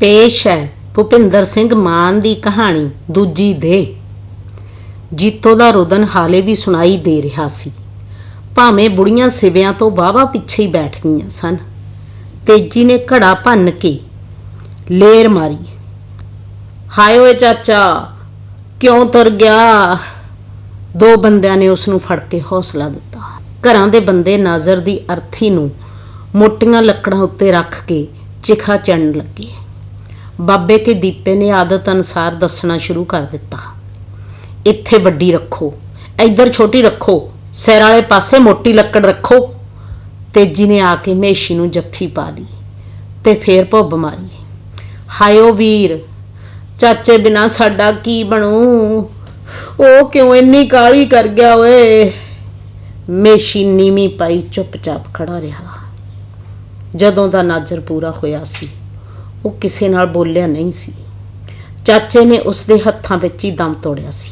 ਪੇਸ਼ ਹੈ। ਭੁਪਿੰਦਰ ਸਿੰਘ ਮਾਨ ਦੀ ਕਹਾਣੀ ਦੂਜੀ ਦੇ। ਜੀਤੋ ਦਾ ਰੁਦਨ ਹਾਲੇ ਵੀ ਸੁਣਾਈ ਦੇ ਰਿਹਾ ਸੀ। ਭਾਵੇਂ ਬੁੜੀਆਂ ਸਿਵਿਆਂ ਤੋਂ ਵਾਵਾ ਪਿੱਛੇ ਹੀ ਬੈਠ ਗਈਆਂ ਸਨ। ਤੇਜੀ ਨੇ ਘੜਾ ਭੰਨ ਕੇ ਲੇਰ ਮਾਰੀ। ਹਾਏ ਓਏ ਚਾਚਾ, ਕਿਉਂ ਤੁਰ ਗਿਆ? ਦੋ ਬੰਦਿਆਂ ਨੇ ਉਸ ਨੂੰ ਫੜ ਕੇ ਹੌਸਲਾ ਦਿੱਤਾ। ਘਰਾਂ ਦੇ ਬੰਦੇ ਨਾਜ਼ਰ ਦੀ ਅਰਥੀ ਨੂੰ ਮੋਟੀਆਂ ਲੱਕੜਾਂ ਉੱਤੇ ਰੱਖ ਕੇ ਚਿਖਾ ਚੜਨ ਲੱਗੇ। ਬਾਬੇ ਕੇ ਦੀਪੇ ਨੇ ਆਦਤ ਅਨਸਾਰ ਦੱਸਣਾ ਸ਼ੁਰੂ ਕਰ ਦਿੱਤਾ। ਇੱਥੇ ਵੱਡੀ ਰੱਖੋ, ਇੱਧਰ ਛੋਟੀ ਰੱਖੋ, ਸਿਰ ਵਾਲੇ ਪਾਸੇ ਮੋਟੀ ਲੱਕੜ ਰੱਖੋ। ਤੇਜੀ ਨੇ ਆ ਕੇ ਮੇਸ਼ੀ ਨੂੰ ਜੱਫੀ ਪਾ ਲਈ ਤੇ ਫੇਰ ਭੁੱਬ ਮਾਰੀ। ਹਾਇਓ ਵੀਰ, ਚਾਚੇ ਬਿਨਾ ਸਾਡਾ ਕੀ ਬਣੂ? ਉਹ ਕਿਉਂ ਇੰਨੀ ਕਾਲੀ ਕਰ ਗਿਆ ਓਏ? ਮੇਸ਼ੀ ਨੀਵੀਂ ਪਾਈ ਚੁੱਪਚਾਪ ਖੜਾ ਰਿਹਾ। ਜਦੋਂ ਦਾ ਨਾਜ਼ਰ ਪੂਰਾ ਹੋਇਆ ਸੀ ਉਹ ਕਿਸੇ ਨਾਲ ਬੋਲਿਆ ਨਹੀਂ ਸੀ। ਚਾਚੇ ਨੇ ਉਸ ਦੇ ਹੱਥਾਂ ਵਿੱਚ ਹੀ ਦਮ ਤੋੜਿਆ ਸੀ।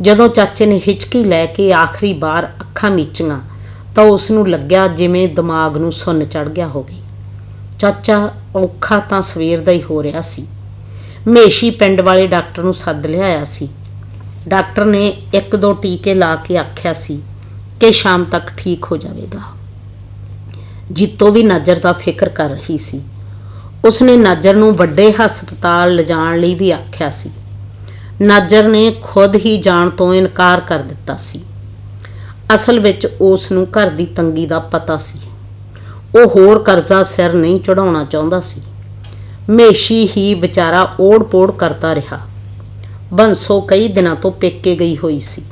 ਜਦੋਂ ਚਾਚੇ ਨੇ ਹਿਚਕੀ ਲੈ ਕੇ ਆਖਰੀ ਵਾਰ ਅੱਖਾਂ ਮੀਚੀਆਂ, ਤਾਂ ਉਸ ਨੂੰ ਲੱਗਿਆ ਜਿਵੇਂ ਦਿਮਾਗ ਨੂੰ ਸੁੰਨ ਚੜ ਗਿਆ ਹੋਵੇ। ਚਾਚਾ ਔਖਾ ਤਾਂ ਸਵੇਰ ਦਾ ਹੀ ਹੋ ਰਿਹਾ ਸੀ। ਮੇਸ਼ੀ ਪਿੰਡ ਵਾਲੇ ਡਾਕਟਰ ਨੂੰ ਸੱਦ ਲਿਆਇਆ ਸੀ। ਡਾਕਟਰ ਨੇ ਇੱਕ ਦੋ ਟੀਕੇ ਲਾ ਕੇ ਆਖਿਆ ਸੀ ਕਿ ਸ਼ਾਮ ਤੱਕ ਠੀਕ ਹੋ ਜਾਵੇਗਾ। ਜੀਤੋ ਵੀ ਨਜ਼ਰ ਦਾ ਫਿਕਰ ਕਰ ਰਹੀ ਸੀ। ਉਸਨੇ ਨਾਜਰ ਨੂੰ ਵੱਡੇ ਹਸਪਤਾਲ ਲਿਜਾਣ ਲਈ ਵੀ ਆਖਿਆ ਸੀ। ਨਾਜਰ ਨੇ ਖੁਦ ਹੀ ਜਾਣ ਤੋਂ ਇਨਕਾਰ ਕਰ ਦਿੱਤਾ ਸੀ। ਅਸਲ ਵਿੱਚ ਉਸ ਨੂੰ ਘਰ ਦੀ ਤੰਗੀ ਦਾ ਪਤਾ ਸੀ। ਉਹ ਹੋਰ ਕਰਜ਼ਾ ਸਿਰ ਨਹੀਂ ਚੜਾਉਣਾ ਚਾਹੁੰਦਾ ਸੀ। ਮੇਸ਼ੀ ਹੀ ਵਿਚਾਰਾ ਓੜ-ਪੋੜ ਕਰਦਾ ਰਿਹਾ। ਬੰਸੋ ਕਈ ਦਿਨਾਂ ਤੋਂ ਪੇਕੇ ਗਈ ਹੋਈ ਸੀ।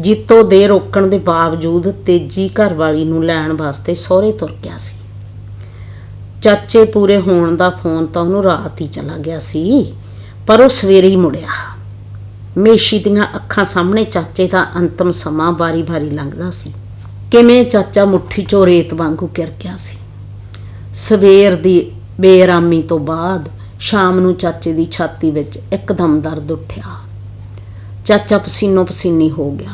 ਜੀਤੋ ਦੇ ਰੋਕਣ ਦੇ ਬਾਵਜੂਦ ਤੇਜੀ ਘਰਵਾਲੀ ਨੂੰ ਲੈਣ ਵਾਸਤੇ ਸਹੁਰੇ ਤੁਰ ਗਿਆ ਸੀ। ਚਾਚੇ ਪੂਰੇ ਹੋਣ ਦਾ ਫੋਨ ਤਾਂ ਉਹਨੂੰ ਰਾਤ ਹੀ ਚਲਾ ਗਿਆ ਸੀ, ਪਰ ਉਹ ਸਵੇਰੇ ਹੀ ਮੁੜਿਆ। ਮੇਸ਼ੀ ਦੀਆਂ ਅੱਖਾਂ ਸਾਹਮਣੇ ਚਾਚੇ ਦਾ ਅੰਤਮ ਸਮਾਂ ਬਾਰੀ-ਬਾਰੀ ਲੰਘਦਾ ਸੀ। ਕਿਵੇਂ ਚਾਚਾ ਮੁੱਠੀ ਚੋਂ ਰੇਤ ਵਾਂਗੂ ਕਿਰ ਗਿਆ ਸੀ। ਸਵੇਰ ਦੀ ਬੇਰਾਮੀ ਤੋਂ ਬਾਅਦ ਸ਼ਾਮ ਨੂੰ ਚਾਚੇ ਦੀ ਛਾਤੀ ਵਿੱਚ ਇੱਕਦਮ ਦਰਦ ਉੱਠਿਆ। ਚਾਚਾ ਪਸੀਨੋ ਪਸੀਨੀ ਹੋ ਗਿਆ।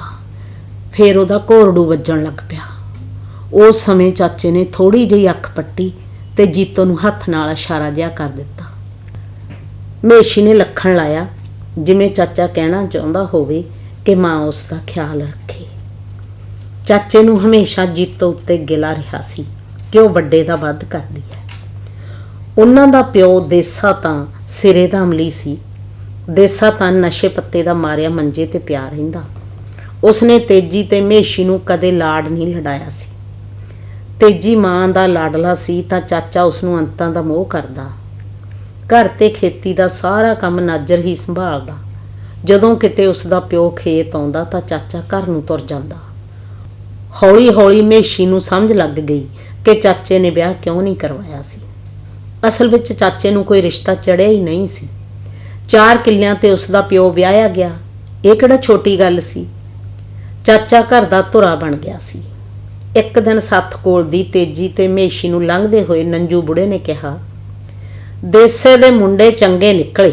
ਫੇਰ ਉਹਦਾ ਘੋਰੜੂ ਵੱਜਣ ਲੱਗ ਪਿਆ। ਉਸ ਸਮੇਂ ਚਾਚੇ ਨੇ ਥੋੜੀ ਜਿਹੀ ਅੱਖ ਪੱਟੀ ਤੇ ਜੀਤੋ ਨੂੰ ਹੱਥ ਨਾਲ ਇਸ਼ਾਰਾ ਜਿਹਾ ਕਰ ਦਿੱਤਾ। ਮੇਸ਼ੀ ਨੇ ਲੱਖਣ ਲਾਇਆ, ਜਿਵੇਂ ਚਾਚਾ ਕਹਿਣਾ ਚਾਹੁੰਦਾ ਹੋਵੇ ਕਿ ਮਾਂ ਉਸ ਦਾ ਖਿਆਲ ਰੱਖੇ। ਚਾਚੇ ਨੂੰ ਹਮੇਸ਼ਾ ਜੀਤੋ ਉੱਤੇ ਗਿਲਾ ਰਿਹਾ ਸੀ ਕਿ ਉਹ ਵੱਡੇ ਦਾ ਵੱਧ ਕਰਦੀ ਹੈ। ਉਹਨਾਂ ਦਾ ਪਿਓ ਦੇਸਾ ਤਾਂ ਸਿਰੇ ਦਾ ਅਮਲੀ ਸੀ। ਦੇਸਾ ਤਾਂ ਨਸ਼ੇ ਪੱਤੇ ਦਾ ਮਾਰਿਆ ਮੰਜੇ ਤੇ ਪਿਆ ਰਹਿੰਦਾ। ਉਸਨੇ ਤੇਜੀ ਤੇ ਮੇਸ਼ੀ ਨੂੰ ਕਦੇ ਲਾਡ ਨਹੀਂ ਲੜਾਇਆ ਸੀ। ਤੇਜੀ ਮਾਂ ਦਾ ਲਾਡਲਾ ਸੀ ਤਾਂ ਚਾਚਾ ਉਸ ਨੂੰ ਅੰਤਾਂ ਦਾ ਮੋਹ ਕਰਦਾ। ਘਰ ਤੇ ਖੇਤੀ ਦਾ ਸਾਰਾ ਕੰਮ ਨਾਜਰ ਹੀ ਸੰਭਾਲਦਾ। ਜਦੋਂ ਕਿਤੇ ਉਸ ਦਾ ਪਿਓ ਖੇਤ ਆਉਂਦਾ ਤਾਂ ਚਾਚਾ ਘਰ ਨੂੰ ਤੁਰ ਜਾਂਦਾ। ਹੌਲੀ-ਹੌਲੀ ਮੇਸ਼ੀ ਨੂੰ ਸਮਝ ਲੱਗ ਗਈ ਕਿ ਚਾਚੇ ਨੇ ਵਿਆਹ ਕਿਉਂ ਨਹੀਂ ਕਰਵਾਇਆ ਸੀ। ਅਸਲ ਵਿੱਚ ਚਾਚੇ ਨੂੰ ਕੋਈ ਰਿਸ਼ਤਾ ਚੜਿਆ ਹੀ ਨਹੀਂ ਸੀ। ਚਾਰ ਕਿੱਲਿਆਂ ਤੇ ਉਸ ਦਾ ਪਿਓ ਵਿਆਹਿਆ ਗਿਆ। ਇਹ ਕਿਹੜਾ ਛੋਟੀ ਗੱਲ ਸੀ? ਚਾਚਾ ਘਰ ਦਾ ਧੁਰਾ ਬਣ ਗਿਆ ਸੀ। ਇੱਕ ਦਿਨ ਸੱਤ ਕੋਲ ਦੀ ਤੇਜੀ ਤੇ ਮੇਸ਼ੀ ਨੂੰ ਲੰਘਦੇ ਹੋਏ ਨੰਜੂ ਬੁੜੇ ਨੇ ਕਿਹਾ, ਦੇਸੇ ਦੇ ਮੁੰਡੇ ਚੰਗੇ ਨਿਕਲੇ।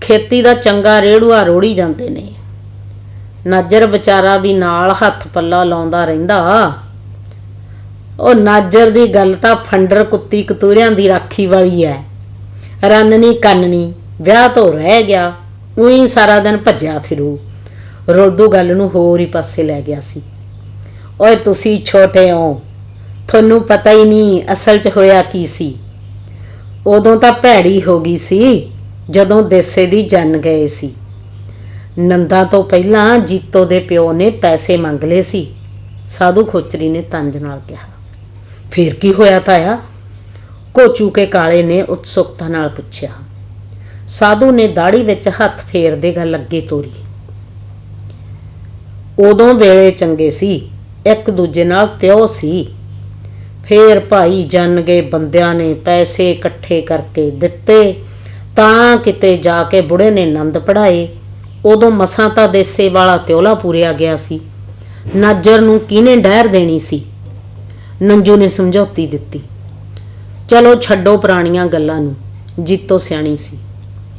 ਖੇਤੀ ਦਾ ਚੰਗਾ ਰੇੜੂਆ ਰੋੜੀ ਜਾਂਦੇ ਨੇ। ਨਾਜਰ ਵਿਚਾਰਾ ਵੀ ਨਾਲ ਹੱਥ ਪੱਲਾ ਲਾਉਂਦਾ ਰਹਿੰਦਾ। ਉਹ ਨਾਜਰ ਦੀ ਗੱਲ ਤਾਂ ਫੰਡਰ ਕੁੱਤੀ ਕਤੂਰਿਆਂ ਦੀ ਰਾਖੀ ਵਾਲੀ ਐ। ਰੰਨਨੀ ਕੰਨਨੀ ਵਿਆਹ ਤੋਂ ਰਹਿ ਗਿਆ, ਉਹੀ ਸਾਰਾ ਦਿਨ ਭੱਜਿਆ ਫਿਰੂ। ਰੁਲਦੂ ਗੱਲ ਨੂੰ ਹੋਰ ਹੀ ਪਾਸੇ ਲੈ ਗਿਆ ਸੀ। ਓਏ ਤੁਸੀਂ ਛੋਟੇ ਹੋ, ਤੁਹਾਨੂੰ ਪਤਾ ਹੀ ਨਹੀਂ ਅਸਲ 'ਚ ਹੋਇਆ ਕੀ ਸੀ। ਉਦੋਂ ਤਾਂ ਭੈੜੀ ਹੋ ਗਈ ਸੀ, ਜਦੋਂ ਦੇਸੇ ਦੀ ਜਨ ਗਏ ਸੀ। ਨੰਦਾ ਤੋਂ ਪਹਿਲਾਂ ਜੀਤੋ ਦੇ ਪਿਓ ਨੇ ਪੈਸੇ ਮੰਗ ਲਏ ਸੀ। ਸਾਧੂ ਖੋਚਰੀ ਨੇ ਤੰਜ ਨਾਲ ਕਿਹਾ, ਫੇਰ ਕੀ ਹੋਇਆ ਤਾਇਆ? ਕੋਚੂ ਕੇ ਕਾਲੇ ਨੇ ਉਤਸੁਕਤਾ ਨਾਲ ਪੁੱਛਿਆ। ਸਾਧੂ ਨੇ ਦਾੜੀ ਵਿੱਚ ਹੱਥ ਫੇਰਦੇ ਗੱਲ ਅੱਗੇ ਤੋਰੀ। ਉਦੋਂ ਵੇਲੇ ਚੰਗੇ ਸੀ ਇੱਕ ਦੂਜੇ ਨਾਲ ਤਿਉ ਸੀ। ਫੇਰ ਭਾਈ ਜਨ ਗਏ ਬੰਦਿਆਂ ਨੇ ਪੈਸੇ ਇਕੱਠੇ ਕਰਕੇ ਦਿੱਤੇ, ਤਾਂ ਕਿਤੇ ਜਾ ਕੇ ਬੁੜੇ ਨੇ ਨੰਦ ਪੜਾਏ ਉਦੋਂ ਮਸਾਂ ਤਾਂ ਦੇਸੇ ਵਾਲਾ ਤਿਉਲਾ ਪੂਰਿਆ ਗਿਆ ਸੀ। ਨਾਜਰ ਨੂੰ ਕਿਹਨੇ ਡਹਿਰ ਦੇਣੀ ਸੀ? ਨੰਜੂ ਨੇ ਸਮਝੌਤੀ ਦਿੱਤੀ। ਚਲੋ ਛੱਡੋ ਪੁਰਾਣੀਆਂ ਗੱਲਾਂ ਨੂੰ, ਜੀਤੋ ਸਿਆਣੀ ਸੀ।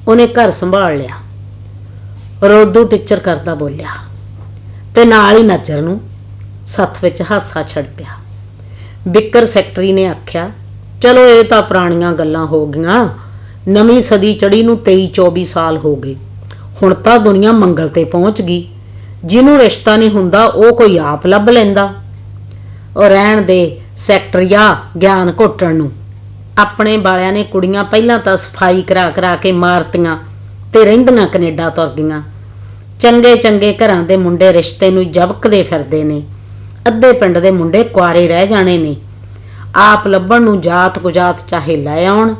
ਉਹਨੇ ਘਰ ਸੰਭਾਲ ਲਿਆ। ਰੋਦੂ ਟੀਚਰ ਕਰਦਾ ਬੋਲਿਆ, ਤੇ ਨਾਲ ਹੀ ਨਾਜਰ ਨੂੰ ਸੱਥ ਵਿੱਚ ਹਾਸਾ ਛੜ ਪਿਆ। ਬਿੱਕਰ ਸੈਕਟਰੀ ਨੇ ਆਖਿਆ, ਚਲੋ, ਇਹ ਤਾਂ ਪੁਰਾਣੀਆਂ ਗੱਲਾਂ ਹੋ ਗਈਆਂ। ਨਵੀਂ ਸਦੀ ਚੜੀ ਨੂੰ 23 24 ਸਾਲ ਹੋ ਗਏ। ਹੁਣ ਤਾਂ ਦੁਨੀਆ ਮੰਗਲ ਤੇ ਪਹੁੰਚ ਗਈ। ਜਿਹਨੂੰ ਰਿਸ਼ਤਾ ਨਹੀਂ ਹੁੰਦਾ, ਉਹ ਕੋਈ ਆਪ ਲੱਭ ਲੈਂਦਾ। ਉਹ ਰਹਿਣ ਦੇ ਸੈਕਟਰੀਆ ਗਿਆਨ ਘੋਟਣ ਨੂੰ। ਆਪਣੇ ਵਾਲਿਆਂ ਨੇ ਕੁੜੀਆਂ ਪਹਿਲਾਂ ਤਾਂ ਸਫ਼ਾਈ ਕਰਾ ਕਰਾ ਕੇ ਮਾਰਤੀਆਂ ਤੇ ਰਹਿੰਦੀਆਂ ਕੈਨੇਡਾ ਤੁਰ ਗਈਆਂ। ਚੰਗੇ ਚੰਗੇ ਘਰਾਂ ਦੇ ਮੁੰਡੇ ਰਿਸ਼ਤੇ ਨੂੰ ਜਬਕਦੇ ਫਿਰਦੇ ਨੇ। ਅੱਧੇ ਪਿੰਡ ਦੇ ਮੁੰਡੇ ਕੁਆਰੇ ਰਹਿ ਜਾਣੇ ਨੇ। ਆਪ ਲੱਭਣ ਨੂੰ ਜਾਤ ਗੁਜਾਤ ਚਾਹੇ ਲੈ ਆਉਣ।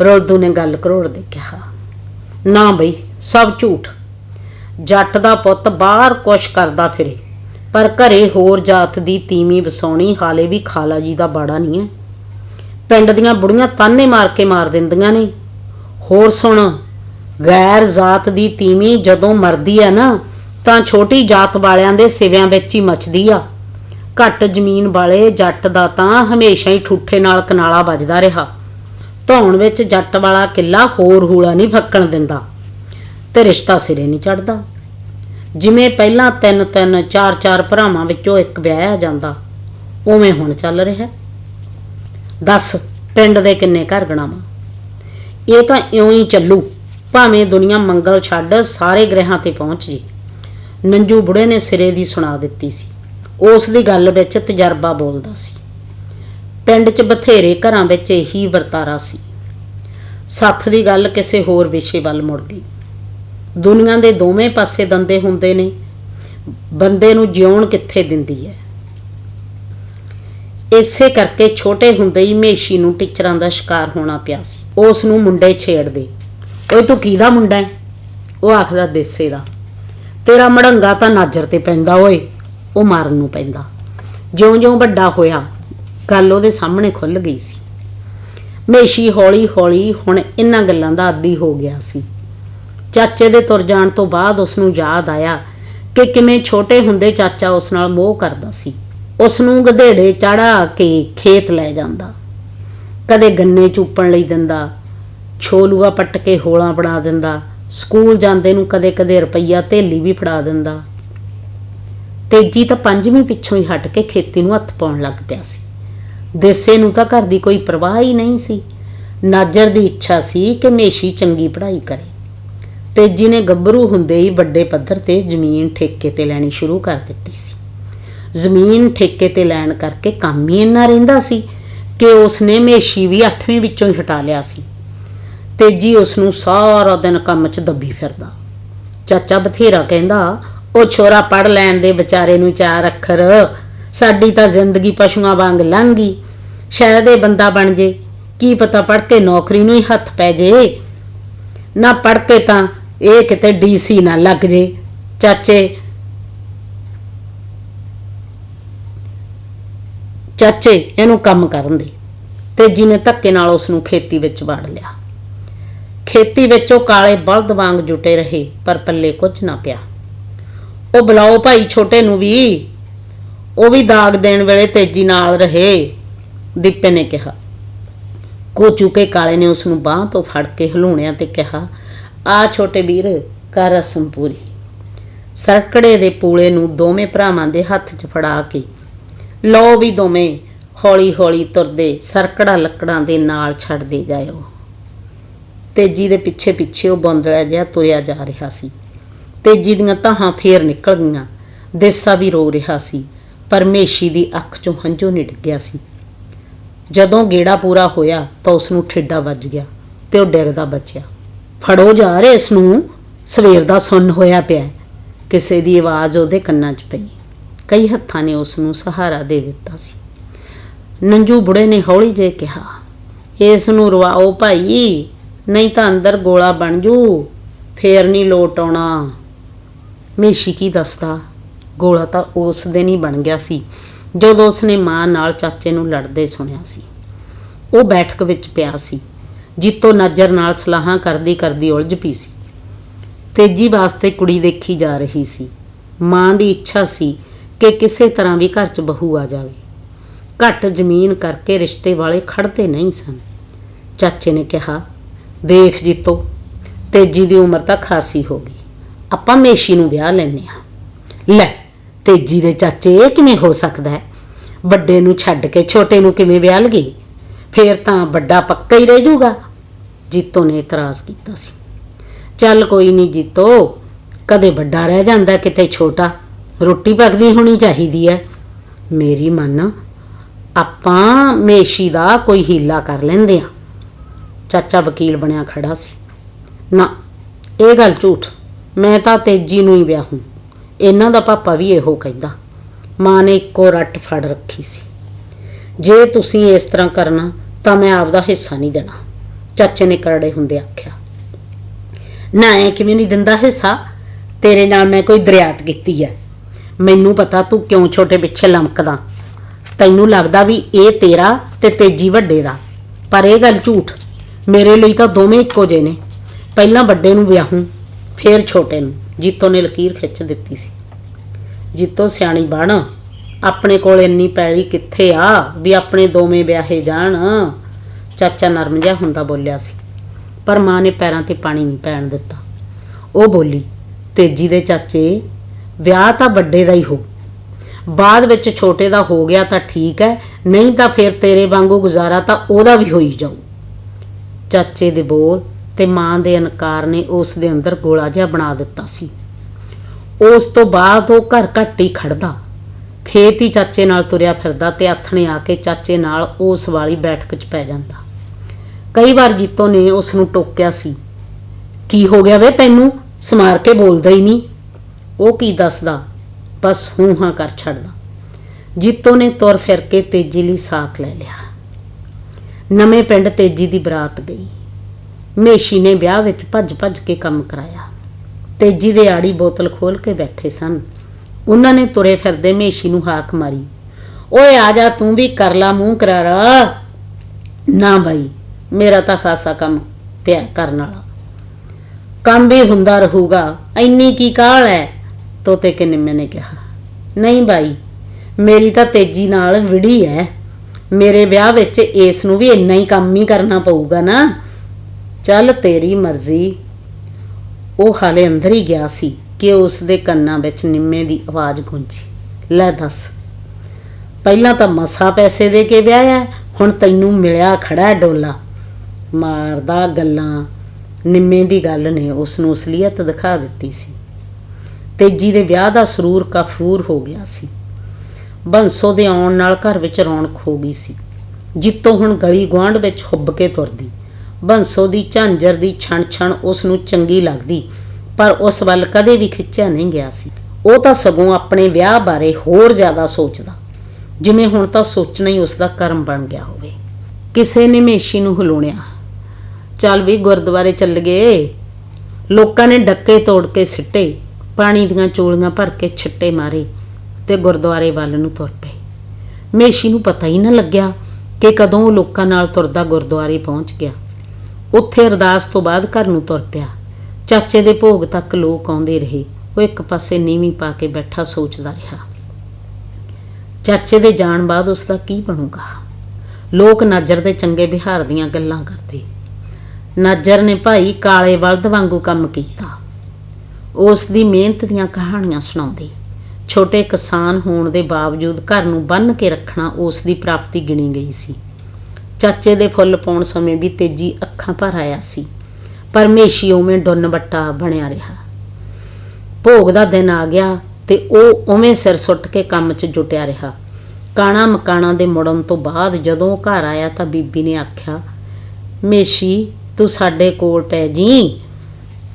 ਰੋਲਦੂ ਨੇ ਗੱਲ ਕਰੋੜ ਦੇ ਕਿਹਾ, ਨਾ ਬਈ, ਸਭ ਝੂਠ। ਜੱਟ ਦਾ ਪੁੱਤ ਬਾਹਰ ਕੁਛ ਕਰਦਾ ਫਿਰੇ, ਪਰ ਘਰੇ ਹੋਰ ਜਾਤ ਦੀ ਤੀਵੀਂ ਵਸਾਉਣੀ ਹਾਲੇ ਵੀ ਖਾਲਾ ਜੀ ਦਾ ਬਾੜਾ ਨਹੀਂ ਹੈ। ਪਿੰਡ ਦੀਆਂ ਬੁੜੀਆਂ ਤਾਨੇ ਮਾਰ ਕੇ ਮਾਰ ਦਿੰਦੀਆਂ ਨੇ। ਹੋਰ ਸੁਣ ਗੈਰ ਜਾਤ ਦੀ ਤੀਵੀਂ ਜਦੋਂ ਮਰਦੀ ਹੈ ਨਾ ਤਾਂ ਛੋਟੀ ਜਾਤ ਵਾਲਿਆਂ ਦੇ ਸਿਵਿਆਂ ਵਿੱਚ ਹੀ ਮੱਚਦੀ ਆ। ਘੱਟ ਜ਼ਮੀਨ ਵਾਲੇ ਜੱਟ ਦਾ ਤਾਂ ਹਮੇਸ਼ਾ ਹੀ ਠੁੱਠੇ ਨਾਲ ਕਨਾਲਾ ਵੱਜਦਾ ਰਿਹਾ। ਧੌਣ ਵਿੱਚ ਜੱਟ ਵਾਲਾ ਕਿੱਲਾ ਹੋਰ ਹੂਲਾ ਨਹੀਂ ਫੱਕਣ ਦਿੰਦਾ ਤੇ ਰਿਸ਼ਤਾ ਸਿਰੇ ਨਹੀਂ ਚੜਦਾ ਜਿਵੇਂ ਪਹਿਲਾਂ ਤਿੰਨ ਤਿੰਨ, ਚਾਰ ਚਾਰ ਭਰਾਵਾਂ ਵਿੱਚੋਂ ਇੱਕ ਵਿਆਹਿਆ ਜਾਂਦਾ, ਉਵੇਂ ਹੁਣ ਚੱਲ ਰਿਹਾ ਦੱਸ, ਪਿੰਡ ਦੇ ਕਿੰਨੇ ਘਰ ਗਣਾਵਾਂ ਇਹ ਤਾਂ ਇਉਂ ਹੀ ਚੱਲੂ, ਭਾਵੇਂ ਦੁਨੀਆ ਮੰਗਲ ਛੱਡ ਸਾਰੇ ਗ੍ਰਹਿਾਂ ਤੇ ਪਹੁੰਚ ਜੇ। ਨੰਜੂ ਬੁੜੇ ਨੇ ਸਿਰੇ ਦੀ ਸੁਣਾ ਦਿੱਤੀ ਸੀ। ਉਸ ਦੀ ਗੱਲ ਵਿੱਚ ਤਜਰਬਾ ਬੋਲਦਾ ਸੀ। ਪਿੰਡ 'ਚ ਬਥੇਰੇ ਘਰਾਂ ਵਿੱਚ ਇਹੀ ਵਰਤਾਰਾ ਸੀ। ਸੱਥ ਦੀ ਗੱਲ ਕਿਸੇ ਹੋਰ ਵਿਸ਼ੇ ਵੱਲ ਮੁੜ ਗਈ। ਦੁਨੀਆ ਦੇ ਦੋਵੇਂ ਪਾਸੇ ਦੰਦੇ ਹੁੰਦੇ ਨੇ। ਬੰਦੇ ਨੂੰ ਜਿਉਣ ਕਿੱਥੇ ਦਿੰਦੀ ਹੈ? ਇਸੇ ਕਰਕੇ ਛੋਟੇ ਹੁੰਦੇ ਹੀ ਮੇਸ਼ੀ ਨੂੰ ਟੀਚਰਾਂ ਦਾ ਸ਼ਿਕਾਰ ਹੋਣਾ ਪਿਆ ਸੀ। ਉਸ ਨੂੰ ਮੁੰਡੇ ਛੇੜਦੇ। ਓਏ ਤੂੰ ਕਿਹਦਾ ਮੁੰਡਾ ਹੈ? ਉਹ ਆਖਦਾ, ਦੇਸੇ ਦਾ। ਤੇਰਾ ਮੜੰਗਾ ਤਾਂ ਨਾਜਰ ਤੇ ਪੈਂਦਾ ਓਏ, ਉਹ ਮਾਰਨ ਨੂੰ ਪੈਂਦਾ। ਜਿਉਂ-ਜਿਉਂ ਵੱਡਾ ਹੋਇਆ, ਗੱਲ ਉਹਦੇ ਸਾਹਮਣੇ ਖੁੱਲ ਗਈ ਸੀ। ਮੇਸ਼ੀ ਹੌਲੀ-ਹੌਲੀ ਹੁਣ ਇਹਨਾਂ ਗੱਲਾਂ ਦਾ ਆਦੀ ਹੋ ਗਿਆ ਸੀ। ਚਾਚੇ ਦੇ ਤੁਰ ਜਾਣ ਤੋਂ ਬਾਅਦ ਉਸ ਨੂੰ ਯਾਦ ਆਇਆ ਕਿ ਕਿਵੇਂ ਛੋਟੇ ਹੁੰਦੇ ਚਾਚਾ ਉਸ ਨਾਲ ਮੋਹ ਕਰਦਾ ਸੀ। ਉਸ ਨੂੰ ਗਧੇੜੇ ਚੜਾ ਕੇ ਖੇਤ ਲੈ ਜਾਂਦਾ। ਕਦੇ ਗੰਨੇ ਚੂਪਣ ਲਈ ਦਿੰਦਾ, ਛੋਲੂਆ ਪੱਟ ਕੇ ਹੋਲਾਂ ਬਣਾ ਦਿੰਦਾ ਸਕੂਲ ਜਾਂਦੇ ਨੂੰ ਕਦੇ-ਕਦੇ ਰੁਪਈਆ ਥੇਲੀ ਵੀ ਫੜਾ ਦਿੰਦਾ। ਤੇਜੀ ਤਾਂ ਪੰਜਵੀਂ ਪਿੱਛੋਂ ਹੀ ਹਟ ਕੇ ਖੇਤੀ ਨੂੰ ਹੱਥ ਪਾਉਣ ਲੱਗ ਪਿਆ ਸੀ। ਦੇਸੇ ਨੂੰ ਤਾਂ ਘਰ ਦੀ ਕੋਈ ਪਰਵਾਹ ਹੀ ਨਹੀਂ ਸੀ। ਨਾਜਰ ਦੀ ਇੱਛਾ ਸੀ ਕਿ ਮੇਸ਼ੀ ਚੰਗੀ ਪੜ੍ਹਾਈ ਕਰੇ। ਤੇਜੀ ਨੇ ਗੱਭਰੂ ਹੁੰਦੇ ਹੀ ਵੱਡੇ ਪੱਧਰ ਤੇ ਜ਼ਮੀਨ ਠੇਕੇ ਤੇ ਲੈਣੀ ਸ਼ੁਰੂ ਕਰ ਦਿੱਤੀ ਸੀ। ਜ਼ਮੀਨ ਠੇਕੇ ਤੇ ਲੈਣ ਕਰਕੇ ਕੰਮ ਹੀ ਇੰਨਾ ਰਹਿੰਦਾ ਸੀ ਕਿ ਉਸਨੇ ਮੇਸ਼ੀ ਵੀ 8ਵੀਂ ਵਿੱਚੋਂ ਹੀ ਹਟਾ ਲਿਆ ਸੀ। ਤੇਜੀ ਉਸ ਨੂੰ ਸਾਰਾ ਦਿਨ ਕੰਮ 'ਚ ਦੱਬੀ ਫਿਰਦਾ। ਚਾਚਾ ਬਥੇਰਾ ਕਹਿੰਦਾ, ਉਹ ਛੋਰਾ ਪੜ ਲੈਣ ਦੇ ਵਿਚਾਰੇ ਨੂੰ ਚਾਰ ਅੱਖਰ ਸਾਡੀ ਤਾਂ ਜ਼ਿੰਦਗੀ ਪਸ਼ੂਆਂ ਵਾਂਗ ਲੰਘ। ਗਈ ਸ਼ਾਇਦ ਇਹ ਬੰਦਾ ਬਣ ਜੇ। ਕੀ ਪਤਾ ਪੜ ਕੇ ਨੌਕਰੀ ਨੂੰ ਹੀ ਹੱਥ ਪੈ ਜੇ। ਨਾ ਪੜ ਕੇ ਤਾਂ ਇਹ ਕਿਤੇ ਡੀਸੀ ਨਾ ਲੱਗ ਜੇ। ਚਾਚੇ ਚਾਚੇ ਇਹਨੂੰ ਕੰਮ ਕਰਨ ਦੇ ਤੇਜੀ ਨੇ ਧੱਕੇ ਨਾਲ ਉਸ ਨੂੰ ਖੇਤੀ ਵਿੱਚ ਵੜ ਲਿਆ। ਖੇਤੀ ਵਿੱਚ ਉਹ ਕਾਲੇ ਬਲਦ ਵਾਂਗ ਜੁਟੇ ਰਹੇ, ਪਰ ਪੱਲੇ ਕੁਝ ਨਾ ਪਿਆ। ਉਹ ਬੁਲਾਓ ਭਾਈ ਛੋਟੇ ਨੂੰ ਵੀ। ਉਹ ਵੀ ਦਾਗ ਦੇਣ ਵੇਲੇ ਤੇਜੀ ਨਾਲ ਰਹੇ, ਦੀਪੇ ਨੇ ਕਿਹਾ। ਕੋਚੂ ਕੇ ਕਾਲੇ ਨੇ ਉਸ ਨੂੰ ਬਾਹ ਤੋਂ ਫੜ ਕੇ ਹਲੂਣਿਆਂ ਤੇ ਕਿਹਾ, ਆ ਛੋਟੇ ਵੀਰ, ਕਰ ਰਸਮ ਪੂਰੀ। ਸਰਕੜੇ ਦੇ ਪੂਲੇ ਨੂੰ ਦੋਵੇਂ ਭਰਾਵਾਂ ਦੇ ਹੱਥ 'ਚ ਫੜਾ ਕੇ, ਲਓ ਵੀ ਦੋਵੇਂ ਹੌਲੀ ਹੌਲੀ ਤੁਰਦੇ ਸਰਕੜਾ ਲੱਕੜਾਂ ਦੇ ਨਾਲ ਛੱਡਦੇ ਜਾਇਓ। ਤੇਜੀ ਦੇ ਪਿੱਛੇ ਪਿੱਛੇ ਉਹ ਬੌਂਦਲਾ ਜਿਹਾ ਤੁਰਿਆ ਜਾ ਰਿਹਾ ਸੀ। ਤੇਜੀ ਦੀਆਂ ਤਾਹਾਂ ਫੇਰ ਨਿਕਲ ਗਈਆਂ। ਦੇਸਾ ਵੀ ਰੋ ਰਿਹਾ ਸੀ। ਪਰ ਪਰਮੇਸ਼ੀ ਦੀ ਅੱਖ 'ਚੋਂ ਹੰਝੂ ਨਿੜ ਗਿਆ ਸੀ। ਜਦੋਂ ਗੇੜਾ ਪੂਰਾ ਹੋਇਆ ਤਾਂ ਉਸ ਨੂੰ ਠੇਡਾ ਵੱਜ ਗਿਆ ਤੇ ਉਹ ਡਿੱਗਦਾ ਬਚਿਆ। ਫੜੋ ਜਾ ਰਹੇ ਇਸ ਨੂੰ ਸਵੇਰ ਦਾ ਸੁੰਨ ਹੋਇਆ ਪਿਆ ਕਿਸੇ ਦੀ ਆਵਾਜ਼ ਉਹਦੇ ਕੰਨਾਂ 'ਚ ਪਈ। ਕਈ ਹੱਥਾਂ ਨੇ ਉਸ ਨੂੰ ਸਹਾਰਾ ਦੇ ਦਿੱਤਾ ਸੀ। ਨੰਜੂ ਬੁੜੇ ਨੇ ਹੌਲੀ ਜਿਹੇ ਕਿਹਾ, ਇਸ ਨੂੰ ਰਵਾਓ ਭਾਈ। ਨਹੀਂ ਤਾਂ ਅੰਦਰ ਗੋਲਾ ਬਣ ਜੂ, ਫੇਰ ਨਹੀਂ ਲੋਟ ਆਉਣਾ। ਮੇਸ਼ੀ ਕੀ ਦੱਸਦਾ? ਗੋਲਾ ਤਾਂ ਉਸ ਦਿਨ ਹੀ ਬਣ ਗਿਆ ਸੀ, ਜਦੋਂ ਉਸਨੇ ਮਾਂ ਨਾਲ ਚਾਚੇ ਨੂੰ ਲੜਦੇ ਸੁਣਿਆ ਸੀ। ਉਹ ਬੈਠਕ ਵਿੱਚ ਪਿਆ ਸੀ, ਜੀਤੋ ਨਜ਼ਰ ਨਾਲ ਸਲਾਹਾਂ ਕਰਦੀ ਕਰਦੀ ਉਲਝ ਪਈ ਸੀ। ਤੇਜੀ ਵਾਸਤੇ ਕੁੜੀ ਦੇਖੀ ਜਾ ਰਹੀ ਸੀ। ਮਾਂ ਦੀ ਇੱਛਾ ਸੀ ਕਿ ਕਿਸੇ ਤਰ੍ਹਾਂ ਵੀ ਘਰ 'ਚ ਬਹੂ ਆ ਜਾਵੇ। ਘੱਟ ਜ਼ਮੀਨ ਕਰਕੇ ਰਿਸ਼ਤੇ ਵਾਲੇ ਖੜਦੇ ਨਹੀਂ ਸਨ। ਚਾਚੇ ਨੇ ਕਿਹਾ ਦੇਖ ਜੀਤੋ, ਤੇਜੀ ਦੀ ਉਮਰ ਤਾਂ ਖਾਸੀ ਹੋ ਗਈ। ਆਪਾਂ ਮੇਸ਼ੀ ਨੂੰ ਵਿਆਹ ਲੈਨੇ ਆ ਲੈ, ਤੇਜੀ ਦੇ ਚਾਚੇ ਇਹ ਕਿਵੇਂ ਹੋ ਸਕਦਾ ਹੈ? ਵੱਡੇ ਨੂੰ ਛੱਡ ਕੇ ਛੋਟੇ ਨੂੰ ਕਿਵੇਂ ਵਿਆਹ ਲਗੇ ਫੇਰ ਤਾਂ ਵੱਡਾ ਪੱਕਾ ਹੀ ਰਹਿ ਜਾਊਗਾ। ਜੀਤੋ ਨੇ ਇਤਰਾਜ਼ ਕੀਤਾ ਸੀ। ਚੱਲ ਕੋਈ ਨਹੀਂ ਜੀਤੋ, ਕਦੇ ਵੱਡਾ ਰਹਿ ਜਾਂਦਾ ਕਿਤੇ ਛੋਟਾ। ਰੋਟੀ ਪੱਕਦੀ ਹੋਣੀ ਚਾਹੀਦੀ ਹੈ। ਮੇਰੀ ਮੰਨ, ਆਪਾਂ ਮੇਸ਼ੀ ਦਾ ਕੋਈ ਹੀਲਾ ਕਰ ਲੈਂਦੇ ਆ ਚਾਚਾ ਵਕੀਲ ਬਣਿਆ ਖੜਾ ਸੀ। ਨਾ, ਇਹ ਗੱਲ ਝੂਠ। ਮੈਂ ਤਾਂ ਤੇਜੀ ਨੂੰ ਹੀ ਵਿਆਹੂੰ ਇਹਨਾਂ ਦਾ ਪਾਪਾ ਵੀ ਇਹੋ ਕਹਿੰਦਾ। ਮਾਂ ਨੇ ਇੱਕੋ ਰੱਟ ਫੜ ਰੱਖੀ ਸੀ। ਜੇ ਤੁਸੀਂ ਇਸ ਤਰ੍ਹਾਂ ਕਰਨਾ, ਤਾਂ ਮੈਂ ਆਪਦਾ ਹਿੱਸਾ ਨਹੀਂ ਦੇਣਾ। ਚਾਚੇ ਨੇ ਕਰੜੇ ਹੁੰਦੇ ਆਖਿਆ। ਨਾ ਐ ਕਿਵੇਂ ਨਹੀਂ ਦਿੰਦਾ ਹਿੱਸਾ? ਤੇਰੇ ਨਾਲ ਮੈਂ ਕੋਈ ਦਰਿਆਤ ਕੀਤੀ ਹੈ ਮੈਨੂੰ ਪਤਾ ਤੂੰ ਕਿਉਂ ਛੋਟੇ ਪਿੱਛੇ ਲਮਕਦਾ। ਤੈਨੂੰ ਲੱਗਦਾ ਵੀ ਇਹ ਤੇਰਾ ਤੇ ਤੇਜੀ ਵੱਡੇ ਦਾ। ਪਰ ਇਹ ਗੱਲ ਝੂਠ। ਮੇਰੇ ਲਈ ਤਾਂ ਦੋਵੇਂ ਇੱਕੋ ਜਿਹੇ ਨੇ। ਪਹਿਲਾਂ ਵੱਡੇ ਨੂੰ ਵਿਆਹੂੰ, ਫੇਰ ਛੋਟੇ ਨੂੰ। ਜੀਤੋ ਨੇ ਲਕੀਰ ਖਿੱਚ ਦਿੱਤੀ ਸੀ। ਜੀਤੋ, ਸਿਆਣੀ ਬਣ, ਆਪਣੇ ਕੋਲ ਇੰਨੀ ਪੈਲੀ ਕਿੱਥੇ ਆ ਵੀ ਆਪਣੇ ਦੋਵੇਂ ਵਿਆਹੇ ਜਾਣ? ਚਾਚਾ ਨਰਮ ਜਿਹਾ ਹੁੰਦਾ ਬੋਲਿਆ ਸੀ, ਪਰ ਮਾਂ ਨੇ ਪੈਰਾਂ ਤੇ ਪਾਣੀ ਨਹੀਂ ਪੈਣ ਦਿੱਤਾ। ਉਹ ਬੋਲੀ, ਤੇਜੀ ਦੇ ਚਾਚੇ, ਵਿਆਹ ਤਾਂ ਵੱਡੇ ਦਾ ਹੀ ਹੋ। ਬਾਅਦ ਵਿੱਚ ਛੋਟੇ ਦਾ ਹੋ ਗਿਆ ਤਾਂ ਠੀਕ ਹੈ, ਨਹੀਂ ਤਾਂ ਫਿਰ ਤੇਰੇ ਵਾਂਗੂ ਗੁਜ਼ਾਰਾ ਤਾਂ ਉਹਦਾ ਵੀ ਹੋਈ ਜਾਊ। ਚਾਚੇ ਦੇ ਬੋਲ ਤੇ ਮਾਂ ਦੇ ਅਨਕਾਰ ਨੇ ਉਸ ਦੇ ਅੰਦਰ ਗੋਲਾ ਜਿਹਾ ਬਣਾ ਦਿੱਤਾ ਸੀ। ਉਸ ਤੋਂ ਬਾਅਦ ਉਹ ਘਰ ਘੱਟ ਹੀ ਖੜਦਾ। ਖੇਤ ਹੀ ਚਾਚੇ ਨਾਲ ਤੁਰਿਆ ਫਿਰਦਾ ਤੇ ਆਥਣੇ ਆ ਕੇ ਚਾਚੇ ਨਾਲ ਉਸ ਵਾਲੀ ਬੈਠਕ 'ਚ ਪੈ ਜਾਂਦਾ। ਕਈ ਵਾਰ ਜੀਤੋ ਨੇ ਉਸ ਨੂੰ ਟੋਕਿਆ ਸੀ, ਕੀ ਹੋ ਗਿਆ ਵੇ ਤੈਨੂੰ? ਸਮਾਰ ਕੇ ਬੋਲਦਾ ਹੀ ਨਹੀਂ। ਉਹ ਕੀ ਦੱਸਦਾ? ਬਸ ਹੂੰ ਹਾਂ ਕਰ ਛੱਡਦਾ। ਜੀਤੋ ਨੇ ਤੁਰ ਫਿਰ ਕੇ ਤੇਜੀ ਲਈ ਸਾਕ ਲੈ ਲਿਆ। ਨਵੇਂ ਪਿੰਡ ਤੇਜੀ ਦੀ ਬਰਾਤ ਗਈ। ਮੇਸ਼ੀ ਨੇ ਵਿਆਹ ਵਿੱਚ ਭੱਜ ਭੱਜ ਕੇ ਕੰਮ ਕਰਾਇਆ। ਤੇਜੀ ਦੇ ਆੜੀ ਬੋਤਲ ਖੋਲ ਕੇ ਬੈਠੇ ਸਨ। ਉਹਨਾਂ ਨੇ ਤੁਰੇ ਫਿਰਦੇ ਮੇਸ਼ੀ ਨੂੰ ਹਾਕ ਮਾਰੀ। ਓਏ ਆ ਜਾ, ਤੂੰ ਵੀ ਕਰ ਲਾ ਮੂੰਹ ਕਰਾਰਾ। ਨਾ ਬਾਈ, ਮੇਰਾ ਤਾਂ ਖਾਸਾ ਕੰਮ ਪਿਆ ਕਰਨ ਵਾਲਾ। ਕੰਮ ਵੀ ਹੁੰਦਾ ਰਹੂਗਾ। ਇੰਨੀ ਕੀ ਕਾਹਲ ਹੈ ਤੋਤੇ ਕੇ ਨਿੰਮੇ ਨੇ ਕਿਹਾ। ਨਹੀਂ ਬਾਈ, ਮੇਰੀ ਤਾਂ ਤੇਜੀ ਨਾਲ ਵਿੜੀ ਹੈ ਮੇਰੇ ਵਿਆਹ ਵਿੱਚ ਇਸ ਨੂੰ ਵੀ ਇੰਨਾ ਹੀ ਕੰਮ ਹੀ ਕਰਨਾ ਪਊਗਾ ਨਾ। ਚੱਲ ਤੇਰੀ ਮਰਜ਼ੀ। ਉਹ ਹਾਲੇ ਅੰਦਰ ਹੀ ਗਿਆ ਸੀ ਕਿ ਉਸ ਦੇ ਕੰਨਾਂ ਵਿੱਚ ਨਿੰਮੇ ਦੀ ਆਵਾਜ਼ ਗੂੰਜੀ। ਲੈ ਦੱਸ, ਪਹਿਲਾਂ ਤਾਂ ਮਸਾ ਪੈਸੇ ਦੇ ਕੇ ਵਿਆਹਿਆ, ਹੁਣ ਤੈਨੂੰ ਮਿਲਿਆ ਖੜਾ ਡੋਲਾ। ਮਾਰਦਾ ਗੱਲਾਂ, ਨਿੰਮੇ ਦੀ ਗੱਲ ਨੇ ਉਸ ਨੂੰ ਅਸਲੀਅਤ ਦਿਖਾ ਦਿੱਤੀ ਸੀ। ਤੇਜੀ ਦੇ ਵਿਆਹ ਦਾ ਸਰੂਰ ਕਾਫੂਰ ਹੋ ਗਿਆ ਸੀ। ਬੰਸੋ ਦੇ ਆਉਣ ਨਾਲ ਘਰ ਵਿੱਚ ਰੌਣਕ ਹੋ ਗਈ ਸੀ। ਜਿੱਤੋਂ ਹੁਣ ਗਲੀ ਗੁਆਂਢ ਵਿੱਚ ਹੁੱਬ ਕੇ ਤੁਰਦੀ। ਬੰਸੋ ਦੀ ਝਾਂਜਰ ਦੀ ਛਣ ਛਣ ਉਸ ਨੂੰ ਚੰਗੀ ਲੱਗਦੀ, ਪਰ ਉਸ ਵੱਲ ਕਦੇ ਵੀ ਖਿੱਚਿਆ ਨਹੀਂ ਗਿਆ ਸੀ। ਉਹ ਤਾਂ ਸਗੋਂ ਆਪਣੇ ਵਿਆਹ ਬਾਰੇ ਹੋਰ ਜ਼ਿਆਦਾ ਸੋਚਦਾ, ਜਿਵੇਂ ਹੁਣ ਤਾਂ ਸੋਚਣਾ ਹੀ ਉਸ ਦਾ ਕਰਮ ਬਣ ਗਿਆ ਹੋਵੇ। ਕਿਸੇ ਨੇ ਮੇਸ਼ੀ ਨੂੰ ਹਲੂਣਿਆ ਚੱਲ ਵੀ ਗੁਰਦੁਆਰੇ ਚੱਲ ਗਏ। ਲੋਕਾਂ ਨੇ ਡੱਕੇ ਤੋੜ ਕੇ ਸਿੱਟੇ, ਪਾਣੀ ਦੀਆਂ ਚੋਲੀਆਂ ਭਰ ਕੇ ਛਿੱਟੇ ਮਾਰੇ। ਤੇ ਗੁਰਦੁਆਰੇ ਵੱਲ ਨੂੰ ਤੁਰ ਪਏ। ਮੇਸ਼ੀ ਨੂੰ ਪਤਾ ਹੀ ਨਾ ਲੱਗਿਆ ਕਿ ਕਦੋਂ ਉਹ ਲੋਕਾਂ ਨਾਲ ਤੁਰਦਾ ਗੁਰਦੁਆਰੇ ਪਹੁੰਚ ਗਿਆ। ਉੱਥੇ ਅਰਦਾਸ ਤੋਂ ਬਾਅਦ ਘਰ ਨੂੰ ਤੁਰ ਪਿਆ। ਚਾਚੇ ਦੇ ਭੋਗ ਤੱਕ ਲੋਕ ਆਉਂਦੇ ਰਹੇ। ਉਹ ਇੱਕ ਪਾਸੇ ਨੀਵੀਂ ਪਾ ਕੇ ਬੈਠਾ ਸੋਚਦਾ ਰਿਹਾ। ਚਾਚੇ ਦੇ ਜਾਣ ਬਾਅਦ ਉਸ ਦਾ ਕੀ ਬਣੂਗਾ? ਲੋਕ ਨਾਜਰ ਦੇ ਚੰਗੇ ਵਿਹਾਰ ਦੀਆਂ ਗੱਲਾਂ ਕਰਦੇ। ਨਾਜਰ ਨੇ ਭਾਈ ਕਾਲੇ ਬਲਦ ਵਾਂਗੂ ਕੰਮ ਕੀਤਾ। ਉਸ ਦੀ ਮਿਹਨਤ ਦੀਆਂ ਕਹਾਣੀਆਂ ਸੁਣਾਉਂਦੇ। ਛੋਟੇ ਕਿਸਾਨ ਹੋਣ ਦੇ ਬਾਵਜੂਦ ਘਰ ਨੂੰ ਬੰਨ ਕੇ ਰੱਖਣਾ ਉਸ ਦੀ ਪ੍ਰਾਪਤੀ ਗਿਣੀ ਗਈ ਸੀ। ਚਾਚੇ ਦੇ ਫੁੱਲ ਪਾਉਣ ਸਮੇਂ ਵੀ ਤੇਜੀ ਅੱਖਾਂ ਭਰ ਆਇਆ ਸੀ। ਪਰ ਮੇਸ਼ੀ ਉਵੇਂ ਡੁੰਨ ਬੱਟਾ ਬਣਿਆ ਰਿਹਾ। ਭੋਗ ਦਾ ਦਿਨ ਆ ਗਿਆ ਤੇ ਉਹ ਉਵੇਂ ਸਿਰ ਸੁੱਟ ਕੇ ਕੰਮ 'ਚ ਜੁਟਿਆ ਰਿਹਾ। ਕਾਣਾ ਮਕਾਣਾ ਦੇ ਮੁੜਨ ਤੋਂ ਬਾਅਦ ਜਦੋਂ ਉਹ ਘਰ ਆਇਆ ਤਾਂ ਬੀਬੀ ਨੇ ਆਖਿਆ, ਮੇਸ਼ੀ, ਤੂੰ ਸਾਡੇ ਕੋਲ ਪੈ ਜੀ।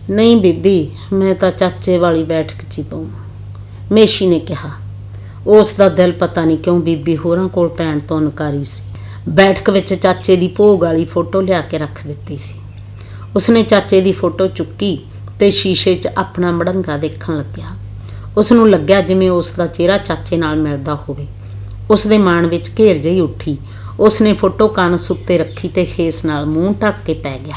ਨਹੀਂ ਬੀਬੀ, ਮੈਂ ਤਾਂ ਚਾਚੇ ਵਾਲੀ ਬੈਠਕ 'ਚ ਹੀ ਪਊਂ। ਮੇਸ਼ੀ ਨੇ ਕਿਹਾ। ਉਸ ਦਾ ਦਿਲ ਪਤਾ ਨਹੀਂ ਕਿਉਂ ਬੀਬੀ ਹੋਰਾਂ ਕੋਲ ਪੈਣ ਤੋਂ ਇਨਕਾਰੀ ਸੀ। ਬੈਠਕ ਵਿੱਚ ਚਾਚੇ ਦੀ ਭੋਗ ਵਾਲੀ ਫੋਟੋ ਲਿਆ ਕੇ ਰੱਖ ਦਿੱਤੀ ਸੀ। ਉਸਨੇ ਚਾਚੇ ਦੀ ਫੋਟੋ ਚੁੱਕੀ ਤੇ ਸ਼ੀਸ਼ੇ 'ਚ ਆਪਣਾ ਮੜੰਗਾ ਦੇਖਣ ਲੱਗਿਆ। ਉਸ ਨੂੰ ਲੱਗਿਆ ਜਿਵੇਂ ਉਸ ਦਾ ਚਿਹਰਾ ਚਾਚੇ ਨਾਲ ਮਿਲਦਾ ਹੋਵੇ। ਉਸ ਦੇ ਮਾਣ ਵਿੱਚ ਘੇਰ ਜਿਹੀ ਉੱਠੀ। ਉਸ ਨੇ ਫੋਟੋ ਕੰਨ ਸੁੱਤੇ ਰੱਖੀ ਤੇ ਖੇਸ ਨਾਲ ਮੂੰਹ ਢੱਕ ਕੇ ਪੈ ਗਿਆ।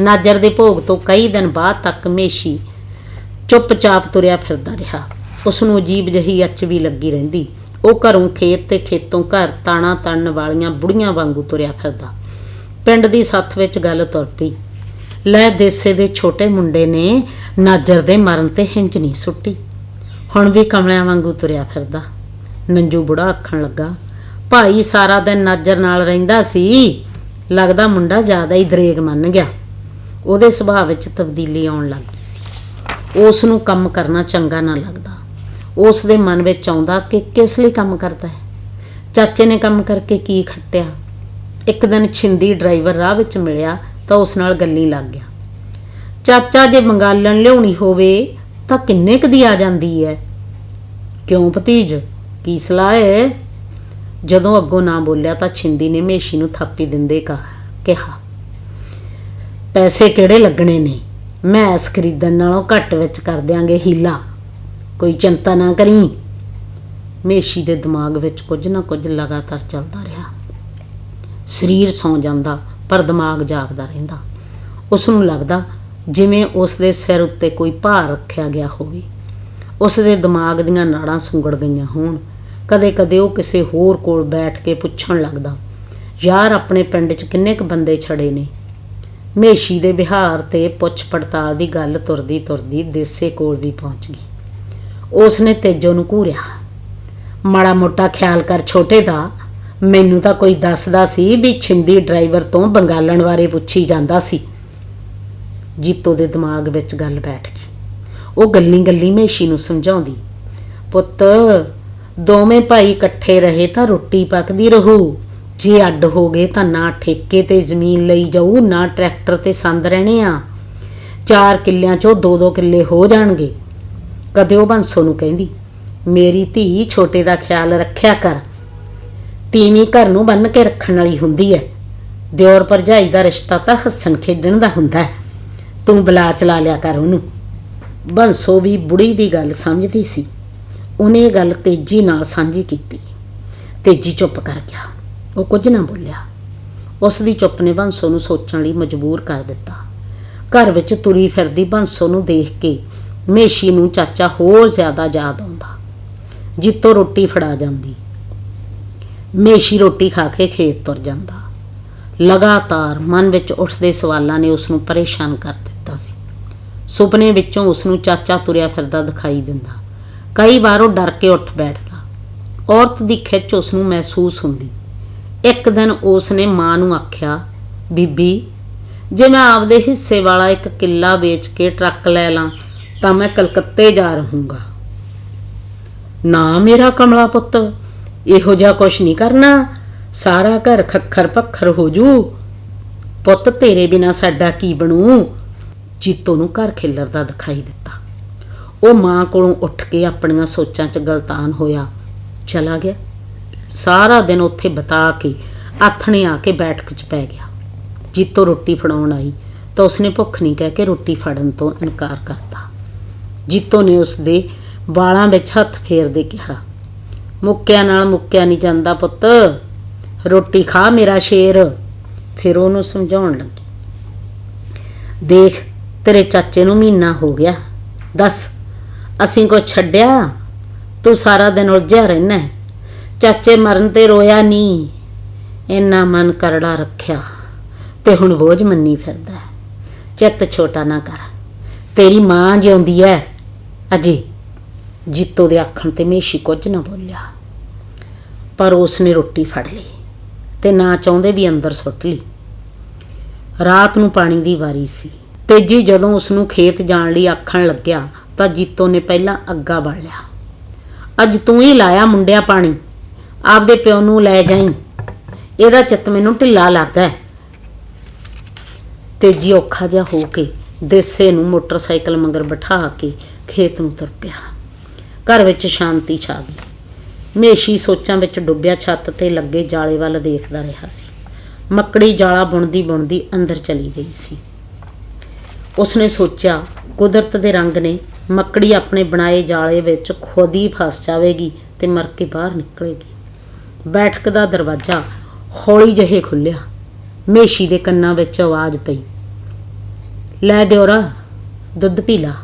ਨਾਜਰ ਦੇ ਭੋਗ ਤੋਂ ਕਈ ਦਿਨ ਬਾਅਦ ਤੱਕ ਮੇਸ਼ੀ ਚੁੱਪਚਾਪ ਤੁਰਿਆ ਫਿਰਦਾ ਰਿਹਾ। ਉਸ ਨੂੰ ਅਜੀਬ ਜਹੀ ਅੱਚ ਵੀ ਲੱਗੀ ਰਹਿੰਦੀ। ਉਹ ਘਰੋਂ ਖੇਤ ਤੇ ਖੇਤੋਂ ਘਰ ਤਾਣਾ ਤਣਨ ਵਾਲੀਆਂ ਬੁੜੀਆਂ ਵਾਂਗੂ ਤੁਰਿਆ ਫਿਰਦਾ। ਪਿੰਡ ਦੀ ਸੱਥ ਵਿੱਚ ਗੱਲ ਤੁਰ ਪਈ। ਲੈ ਦੇਸੇ ਦੇ ਛੋਟੇ ਮੁੰਡੇ ਨੇ ਨਾਜਰ ਦੇ ਮਰਨ ਤੇ ਹਿੰਜ ਨਹੀਂ ਸੁੱਟੀ। ਹੁਣ ਵੀ ਕਮਲਿਆਂ ਵਾਂਗੂ ਤੁਰਿਆ ਫਿਰਦਾ। ਨੰਜੂ ਬੁੜਾ ਆਖਣ ਲੱਗਾ, ਭਾਈ, ਸਾਰਾ ਦਿਨ ਨਾਜਰ ਨਾਲ ਰਹਿੰਦਾ ਸੀ। ਲੱਗਦਾ ਮੁੰਡਾ ਜ਼ਿਆਦਾ ਹੀ ਦਰੇਗ ਮੰਨ ਗਿਆ। ਉਹਦੇ ਸੁਭਾਅ ਵਿੱਚ ਤਬਦੀਲੀ ਆਉਣ ਲੱਗ ਗਈ ਸੀ। ਉਸ ਨੂੰ ਕੰਮ ਕਰਨਾ ਚੰਗਾ ਨਾ ਲੱਗਦਾ। ਉਸ ਦੇ ਮਨ ਵਿੱਚ ਆਉਂਦਾ ਕਿ ਕਿਸ ਲਈ ਕੰਮ ਕਰਦਾ ਹੈ? ਚਾਚੇ ਨੇ ਕੰਮ ਕਰਕੇ ਕੀ ਖੱਟਿਆ? ਇੱਕ ਦਿਨ ਛਿੰਦੀ ਡਰਾਈਵਰ ਰਾਹ ਵਿੱਚ ਮਿਲਿਆ ਤਾਂ ਉਸ ਨਾਲ ਗੱਲੀ ਲੱਗ ਗਿਆ। ਚਾਚਾ ਜੇ ਮੰਗਾਲਣ ਲਿਆਉਣੀ ਹੋਵੇ ਤਾਂ ਕਿੰਨੇ ਕੁ ਦੀ ਆ ਜਾਂਦੀ ਹੈ? ਕਿਉਂ ਭਤੀਜ? ਕੀ ਸਲਾਹ ਹੈ? ਜਦੋਂ ਅੱਗੋਂ ਨਾ ਬੋਲਿਆ ਤਾਂ ਛਿੰਦੀ ਨੇ ਮੇਸ਼ੀ ਨੂੰ ਥਾਪੀ ਦਿੰਦੇ ਕਹਾ ਕਿਹਾ, ਪੈਸੇ ਕਿਹੜੇ ਲੱਗਣੇ ਨੇ? ਮੈਂ ਐਸ ਖਰੀਦਣ ਨਾਲੋਂ ਘੱਟ ਵਿੱਚ ਕਰ ਦਿਆਂਗੇ ਹੀਲਾ। ਕੋਈ ਚਿੰਤਾ ਨਾ ਕਰੀ। ਮੇਸ਼ੀ ਦੇ ਦਿਮਾਗ ਵਿੱਚ ਕੁਝ ਨਾ ਕੁਝ ਲਗਾਤਾਰ ਚੱਲਦਾ ਰਿਹਾ। ਸਰੀਰ ਸੌਂ ਜਾਂਦਾ, ਪਰ ਦਿਮਾਗ ਜਾਗਦਾ ਰਹਿੰਦਾ। ਉਸ ਨੂੰ ਲੱਗਦਾ ਜਿਵੇਂ ਉਸ ਦੇ ਸਿਰ ਉੱਤੇ ਕੋਈ ਭਾਰ ਰੱਖਿਆ ਗਿਆ ਹੋਵੇ। ਉਸ ਦੇ ਦਿਮਾਗ ਦੀਆਂ ਨਾੜਾਂ ਸੁੰਗੜ ਗਈਆਂ ਹੋਣ। ਕਦੇ-ਕਦੇ ਉਹ ਕਿਸੇ ਹੋਰ ਕੋਲ ਬੈਠ ਕੇ ਪੁੱਛਣ ਲੱਗਦਾ, ਯਾਰ, ਆਪਣੇ ਪਿੰਡ 'ਚ ਕਿੰਨੇ ਕੁ ਬੰਦੇ ਛੜੇ ਨੇ? ਮੇਸ਼ੀ ਦੇ ਵਿਹਾਰ ਤੇ ਪੁੱਛ ਪੜਤਾਲ ਦੀ ਗੱਲ ਤੁਰਦੀ ਤੁਰਦੀ ਦੇਸੇ ਕੋਲ ਵੀ ਪਹੁੰਚ ਗਈ। ਉਸ ਨੇ ਤੇਜੋ ਨੂੰ ਘੂਰਿਆ। ਮਾੜਾ ਮੋਟਾ ਖਿਆਲ ਕਰ ਛੋਟੇ ਦਾ, ਮੈਨੂੰ ਤਾਂ ਕੋਈ ਦੱਸਦਾ ਸੀ ਵੀ ਛਿੰਦੀ ਡਰਾਈਵਰ ਤੋਂ ਬੰਗਾਲਣ ਬਾਰੇ ਪੁੱਛੀ ਜਾਂਦਾ ਸੀ। ਜੀਤੋ ਦੇ ਦਿਮਾਗ ਵਿੱਚ ਗੱਲ ਬੈਠ ਗਈ। ਉਹ ਗੱਲੀ ਗੱਲੀ ਮੇਸ਼ੀ ਨੂੰ ਸਮਝਾਉਂਦੀ, ਪੁੱਤ, ਦੋਵੇਂ ਭਾਈ ਇਕੱਠੇ ਰਹੇ ਤਾਂ ਰੋਟੀ ਪੱਕਦੀ ਰਹੂ। ਜੇ ਅੱਡ ਹੋ ਗਏ ਤਾਂ ਨਾ ਠੇਕੇ ਤੇ ਜ਼ਮੀਨ ਲਈ ਜਾਊ, ਨਾ ਟਰੈਕਟਰ ਤੇ ਸੰਦ ਰਹਿਣੇ ਆ। ਚਾਰ ਕਿੱਲਿਆਂ ਚੋਂ ਦੋ ਦੋ ਕਿੱਲੇ ਹੋ ਜਾਣਗੇ। ਕਦੇ ਉਹ ਬੰਸੋ ਨੂੰ ਕਹਿੰਦੀ, ਮੇਰੀ ਧੀ ਛੋਟੇ ਦਾ ਖਿਆਲ ਰੱਖਿਆ ਕਰ। ਤੀਵੀਂ ਘਰ ਨੂੰ ਬੰਨ ਕੇ ਰੱਖਣ ਵਾਲੀ ਹੁੰਦੀ ਹੈ ਦਿਓਰ ਭਰਜਾਈ ਦਾ ਰਿਸ਼ਤਾ ਤਾਂ ਹੱਸਣ ਖੇਡਣ ਦਾ ਹੁੰਦਾ ਹੈ ਤੂੰ ਬਲਾ ਚਲਾ ਲਿਆ ਕਰ ਉਹਨੂੰ। ਬੰਸੋ ਵੀ ਬੁੜੀ ਦੀ ਗੱਲ ਸਮਝਦੀ ਸੀ। ਉਹਨੇ ਇਹ ਗੱਲ ਤੇਜ਼ੀ ਨਾਲ ਸਾਂਝੀ ਕੀਤੀ। ਤੇਜੀ ਚੁੱਪ ਕਰ ਗਿਆ। ਉਹ ਕੁਝ ਨਾ ਬੋਲਿਆ। ਉਸ ਦੀ ਚੁੱਪ ਨੇ ਬੰਸੋ ਨੂੰ ਸੋਚਣ ਲਈ ਮਜਬੂਰ ਕਰ ਦਿੱਤਾ। ਘਰ ਵਿੱਚ ਤੁਰੀ ਫਿਰਦੀ ਬੰਸੋ ਨੂੰ ਦੇਖ ਕੇ ਮੇਸ਼ੀ ਨੂੰ ਚਾਚਾ ਹੋਰ ਜ਼ਿਆਦਾ ਯਾਦ ਆਉਂਦਾ ਜਿੱਤੋਂ ਰੋਟੀ ਫੜਾ ਜਾਂਦੀ। ਮੇਸ਼ੀ ਰੋਟੀ ਖਾ ਕੇ ਖੇਤ ਤੁਰ ਜਾਂਦਾ। ਲਗਾਤਾਰ ਮਨ ਵਿੱਚ ਉੱਠਦੇ ਸਵਾਲਾਂ ਨੇ ਉਸ ਨੂੰ ਪਰੇਸ਼ਾਨ ਕਰ ਦਿੱਤਾ ਸੀ। ਸੁਪਨੇ ਵਿੱਚੋਂ ਉਸ ਨੂੰ ਚਾਚਾ ਤੁਰਿਆ ਫਿਰਦਾ ਦਿਖਾਈ ਦਿੰਦਾ। ਕਈ ਵਾਰ ਉਹ ਡਰ ਕੇ ਉੱਠ ਬੈਠਦਾ। ਔਰਤ ਦੀ ਖਿੱਚ ਉਸ ਨੂੰ ਮਹਿਸੂਸ ਹੁੰਦੀ। ਇੱਕ ਦਿਨ ਉਸ ਨੇ ਮਾਂ ਨੂੰ ਆਖਿਆ, ਬੀਬੀ, ਜੇ ਮੈਂ ਆਪਦੇ ਹਿੱਸੇ ਵਾਲਾ ਇੱਕ ਕਿੱਲਾ ਵੇਚ ਕੇ ਟਰੱਕ ਲੈ ਲਾਂ ਤਾਂ ਮੈਂ ਕਲਕੱਤੇ ਜਾ ਰਹੂੰਗਾ। ਨਾ ਮੇਰਾ ਕਮਲਾ ਪੁੱਤ, ਇਹੋ ਜਿਹਾ ਕੁਛ ਨਹੀਂ ਕਰਨਾ। ਸਾਰਾ ਘਰ ਖੱਖਰ ਪੱਖਰ ਹੋ ਜੂ। ਪੁੱਤ, ਤੇਰੇ ਬਿਨਾ ਸਾਡਾ ਕੀ ਬਣੂ? ਜੀਤੋ ਨੂੰ ਘਰ ਖਿਲਰਦਾ ਦਿਖਾਈ ਦਿੱਤਾ। ਉਹ ਮਾਂ ਕੋਲੋਂ ਉੱਠ ਕੇ ਆਪਣੀਆਂ ਸੋਚਾਂ 'ਚ ਗਲਤਾਨ ਹੋਇਆ। ਚਲਾ ਗਿਆ। ਸਾਰਾ ਦਿਨ ਉੱਥੇ ਬਿਤਾ ਕੇ, ਆਥਣੇ ਆ ਕੇ ਬੈਠਕ 'ਚ ਪੈ ਗਿਆ। ਜੀਤੋ ਰੋਟੀ ਫੜਾਉਣ ਆਈ ਤਾਂ ਉਸਨੇ ਭੁੱਖ ਨਹੀਂ ਕਹਿ ਕੇ ਰੋਟੀ ਫੜਨ ਤੋਂ ਇਨਕਾਰ ਕਰਤਾ। ਜੀਤੋ ਨੇ ਉਸ ਦੇ ਵਾਲਾਂ ਵਿੱਚ ਹੱਥ ਫੇਰਦੇ ਕਿਹਾ, ਮੁੱਕਿਆ ਨਾਲ ਮੁੱਕਿਆ ਨਹੀਂ ਜਾਂਦਾ ਪੁੱਤ। ਰੋਟੀ ਖਾ ਮੇਰਾ ਸ਼ੇਰ। ਫਿਰ ਉਹਨੂੰ ਸਮਝਾਉਣ ਲੱਗੀ, ਦੇਖ, ਤੇਰੇ ਚਾਚੇ ਨੂੰ ਮਹੀਨਾ ਹੋ ਗਿਆ। ਦੱਸ, ਅਸੀਂ ਕੋ ਛੱਡਿਆ? ਤੂੰ ਸਾਰਾ ਦਿਨ ਉਲਝਿਆ ਰਹਿਣਾ ਚਾਚੇ ਮਰਨ ਤੇ ਰੋਇਆ ਨਹੀਂ। ਇੰਨਾ ਮਨ ਕਰੜਾ ਰੱਖਿਆ ਤੇ ਹੁਣ ਬੋਝ ਮੰਨੀ ਫਿਰਦਾ ਚਿੱਤ ਛੋਟਾ ਨਾ ਕਰ। ਤੇਰੀ ਮਾਂ ਜਿਉਂਦੀ ਐ ਅਜੇ, ਜੀਤੋ ਦੇ ਆਖਣ ਤੇ ਮੇਸ਼ੀ ਕੁਝ ਨਾ ਬੋਲਿਆ। ਪਰ ਉਸ ਨੇ ਰੋਟੀ ਫੜ ਲਈ ਤੇ ਨਾ ਚਾਹੁੰਦੇ ਵੀ ਅੰਦਰ ਸੁੱਟ ਲਈ। ਰਾਤ ਨੂੰ ਪਾਣੀ ਦੀ ਵਾਰੀ ਸੀ। ਤੇਜੀ ਜਦੋਂ ਉਸ ਨੂੰ ਖੇਤ ਜਾਣ ਲਈ ਆਖਣ ਲੱਗਿਆ ਤਾਂ ਜੀਤੋ ਨੇ ਪਹਿਲਾਂ ਅੱਗਾ ਵੜ ਲਿਆ। ਅੱਜ ਤੂੰ ਹੀ ਲਾਇਆ ਮੁੰਡਿਆ ਪਾਣੀ, ਆਪਦੇ ਪਿਓ ਨੂੰ ਲੈ ਜਾਈਂ। ਇਹਦਾ ਚਿੱਤ ਮੈਨੂੰ ਢਿੱਲਾ ਲੱਗਦਾ ਹੈ। ਤੇਜੀ ਔਖਾ ਜਿਹਾ ਹੋ ਕੇ ਦੇਸੇ ਨੂੰ ਮੋਟਰਸਾਈਕਲ ਮਗਰ ਬਿਠਾ ਕੇ ਖੇਤ ਨੂੰ ਤੁਰ ਪਿਆ। ਘਰ ਵਿੱਚ ਸ਼ਾਂਤੀ ਛਾ ਗਈ। ਮੇਸ਼ੀ ਸੋਚਾਂ ਵਿੱਚ ਡੁੱਬਿਆ ਛੱਤ ਤੇ ਲੱਗੇ ਜਾਲੇ ਵੱਲ ਦੇਖਦਾ ਰਿਹਾ ਸੀ। ਮੱਕੜੀ ਜਾਲਾ ਬੁਣਦੀ ਬੁਣਦੀ ਅੰਦਰ ਚਲੀ ਗਈ ਸੀ। ਉਸਨੇ ਸੋਚਿਆ, ਕੁਦਰਤ ਦੇ ਰੰਗ ਨੇ, ਮੱਕੜੀ ਆਪਣੇ ਬਣਾਏ ਜਾਲੇ ਵਿੱਚ ਖੁਦ ਹੀ ਫਸ ਜਾਵੇਗੀ ਤੇ ਮਰ ਕੇ ਬਾਹਰ ਨਿਕਲੇਗੀ। ਬੈਠਕ ਦਾ ਦਰਵਾਜ਼ਾ ਹੌਲੀ ਜਿਹੇ ਖੁੱਲਿਆ ਮੇਸ਼ੀ ਦੇ ਕੰਨਾਂ ਵਿੱਚ ਆਵਾਜ਼ ਪਈ, ਲੈ ਦਿਓਰਾ, ਦੁੱਧ ਪੀ ਲਾ।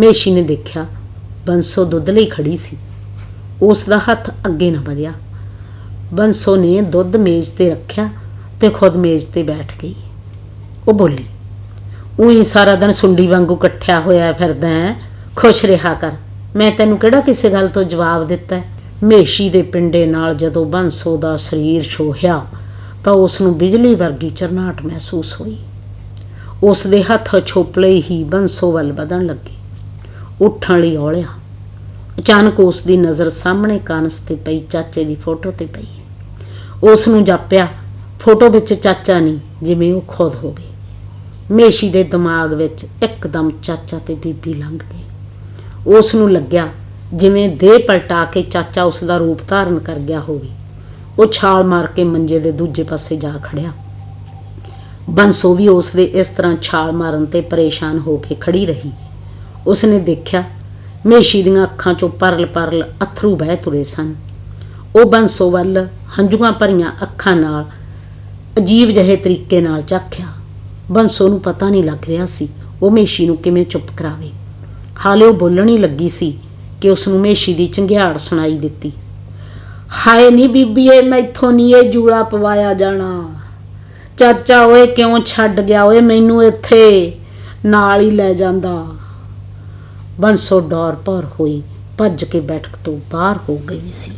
ਮੇਸ਼ੀ ਨੇ ਦੇਖਿਆ ਬੰਸੋ ਦੁੱਧ ਲਈ ਖੜੀ ਸੀ। ਉਸ ਦਾ ਹੱਥ ਅੱਗੇ ਨਾ ਵਧਿਆ। ਬੰਸੋ ਨੇ ਦੁੱਧ ਮੇਜ਼ ਤੇ ਰੱਖਿਆ ਤੇ ਖੁਦ ਮੇਜ਼ ਤੇ ਬੈਠ ਗਈ। ਉਹ ਬੋਲੀ, ਉਹੀ ਸਾਰਾ ਦਿਨ ਸੁੰਡੀ ਵਾਂਗੂ ਇਕੱਠਿਆ ਹੋਇਆ ਫਿਰਦਾ ਹੈ ਖੁਸ਼ ਰਿਹਾ ਕਰ। ਮੈਂ ਤੈਨੂੰ ਕਿਹੜਾ ਕਿਸੇ ਗੱਲ ਤੋਂ ਜਵਾਬ ਦਿੱਤਾ ਹੈ? ਮੇਸ਼ੀ ਦੇ ਪਿੰਡੇ ਨਾਲ ਜਦੋਂ ਬੰਸੋ ਦਾ ਸਰੀਰ ਛੋਹਿਆ ਤਾਂ ਉਸ ਨੂੰ ਬਿਜਲੀ ਵਰਗੀ ਚਰਨਾਟ ਮਹਿਸੂਸ ਹੋਈ। ਉਸ ਦੇ ਹੱਥ ਛੋਪਲੇ ਹੀ ਬੰਸੋ ਵੱਲ ਵਧਣ ਲੱਗੇ। ਉੱਠਣ ਲਈ ਔਲਿਆ। ਅਚਾਨਕ ਉਸ ਦੀ ਨਜ਼ਰ ਸਾਹਮਣੇ ਕਾਨਸ ਤੇ ਪਈ, ਚਾਚੇ ਦੀ ਫੋਟੋ ਤੇ ਪਈ। ਉਸ ਨੂੰ ਜਾਪਿਆ, ਫੋਟੋ ਵਿੱਚ ਚਾਚਾ ਨਹੀਂ, ਜਿਵੇਂ ਉਹ ਖੁਦ ਹੋਵੇ। ਮੇਸ਼ੀ ਦੇ ਦਿਮਾਗ ਵਿੱਚ ਇੱਕਦਮ ਚਾਚਾ ਤੇ ਬੀਬੀ ਲੰਘ ਗਏ। ਉਸ ਨੂੰ ਲੱਗਿਆ ਜਿਵੇਂ ਦੇਹ ਪਲਟਾ ਕੇ ਚਾਚਾ ਉਸ ਦਾ ਰੂਪ ਧਾਰਨ ਕਰ ਗਿਆ ਹੋਵੇ। ਉਹ ਛਾਲ ਮਾਰ ਕੇ ਮੰਜੇ ਦੇ ਦੂਜੇ ਪਾਸੇ ਜਾ ਖੜਿਆ। ਬੰਸੋ ਵੀ ਉਸ ਦੇ ਇਸ ਤਰ੍ਹਾਂ ਛਾਲ ਮਾਰਨ ਤੇ ਪਰੇਸ਼ਾਨ ਹੋ ਕੇ ਖੜੀ ਰਹੀ। ਉਸਨੇ ਦੇਖਿਆ ਮੇਸ਼ੀ ਦੀਆਂ ਅੱਖਾਂ 'ਚੋਂ ਪਰਲ-ਪਰਲ ਅਥਰੂ ਵਹਿ ਤੁਰੇ ਸਨ। ਉਹ ਬੰਸੋ ਵੱਲ ਹੰਝੂਆਂ ਭਰੀਆਂ ਅੱਖਾਂ ਨਾਲ ਅਜੀਬ ਜਿਹੇ ਤਰੀਕੇ ਨਾਲ ਝਾਕਿਆ। ਬੰਸੋ ਨੂੰ ਪਤਾ ਨਹੀਂ ਲੱਗ ਰਿਹਾ ਸੀ ਉਹ ਮੇਸ਼ੀ ਨੂੰ ਕਿਵੇਂ ਚੁੱਪ ਕਰਾਵੇ। ਹਾਲੇ ਉਹ ਬੋਲਣ ਹੀ ਲੱਗੀ ਸੀ ਕਿ ਉਸ ਨੂੰ ਮੇਸ਼ੀ ਦੀ ਚੰਗਿਆੜ ਸੁਣਾਈ ਦਿੱਤੀ। ਹਾਏ ਨਹੀਂ ਬੀਬੀਏ, ਮੈਥੋਂ ਨਹੀਂ ਇਹ ਜੂੜਾ ਪਵਾਇਆ ਜਾਣਾ। ਚਾਚਾ ਓਏ ਕਿਉਂ ਛੱਡ ਗਿਆ ਓਏ, ਮੈਨੂੰ ਇੱਥੇ ਨਾਲ ਹੀ ਲੈ ਜਾਂਦਾ। ਬੰਸੋ ਡੌਰ ਪਰ ਹੋਈ ਭੱਜ ਕੇ ਬੈਠਕ ਤੋਂ ਬਾਹਰ ਹੋ ਗਈ ਸੀ।